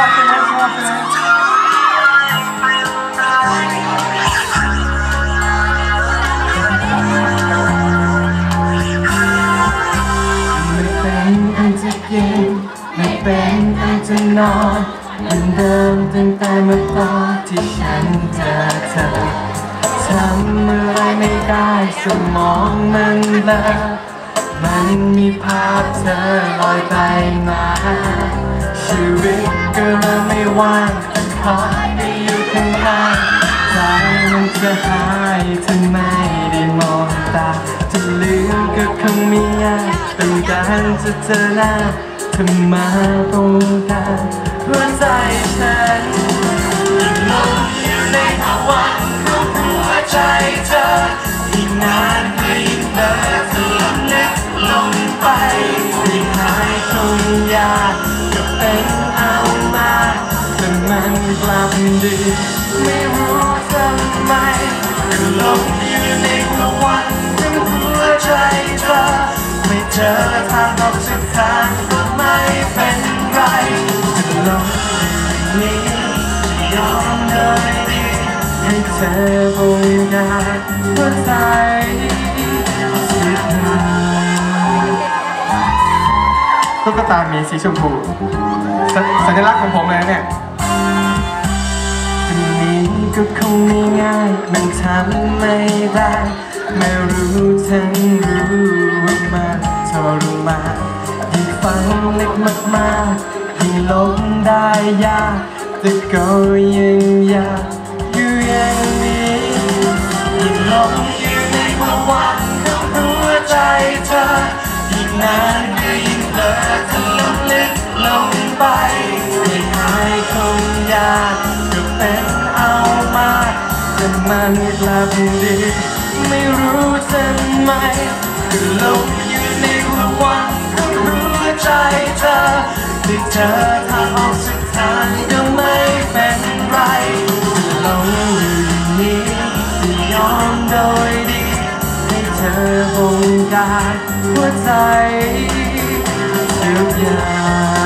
อบใช่ไหมชอบใช่ไหมไม่เป็นอันจะกินไม่เป็นอันจะนอนเหมือนเดิมตั้งแต่เมื่อตอนที่ฉันเจอเธอทำอะไรไม่ได้สมองมันเบลอมันมีภาพเธอลอยไปมา ชีวิตก็เริ่มไม่ว่างแต่คอได้อยู่ข้างๆใจมันจะหายถ้าไม่ได้มองตา จะลืมก็คงไม่ยากเป็นการจะเจอหน้าเธอมาตรงกางหัวใจฉันโลงอยู่ในภวังค์ของหัวใจเธอยิ่นาน กลับดีไม่รู้ทำไมก็หลงอยู่ในภวังค์ของหัวใจเธอ ไม่เจอทางออกสักทางก็ไม่เป็นไรจะลงนี้ยอมเลยดีให้เธอบงการหัวใจสุดท้ายตุ๊กตาหมีสีชมพู สัญลักษณ์ของผมเลยเนี่ย ก็คงไม่ง่าย มันทำไม่ได้ ไม่รู้ทั้งรู้ว่ามันทรมานยิ่งฟังเล็กมากๆยิ่งลงได้ยาก แต่ก็ยังอยากอยู่อย่างนี้ยิ่งลงอยู่ในภวังของหัวใจเธอยิ่งนานก็ยิ่งเลอะทะลุลึกลงไปให้หายคง มันกลับดี ไม่รู้ทำไมก็ลงอยู่ในภวังค์ของหัวใจเธอได้เจอทางออกสักทางก็ไม่เป็นไรลงอยู่นี้จะยอมโดยดี ให้เธอบงการหัวใจทุกอย่าง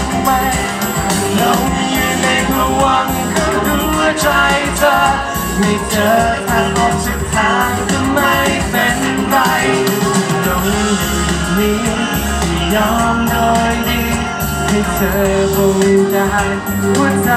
ไม่เจอทางออกสักทางก็ไม่เป็นไรลงอยู่อย่างนี้ยอมโดยดีให้เธอบงได้หัวใจ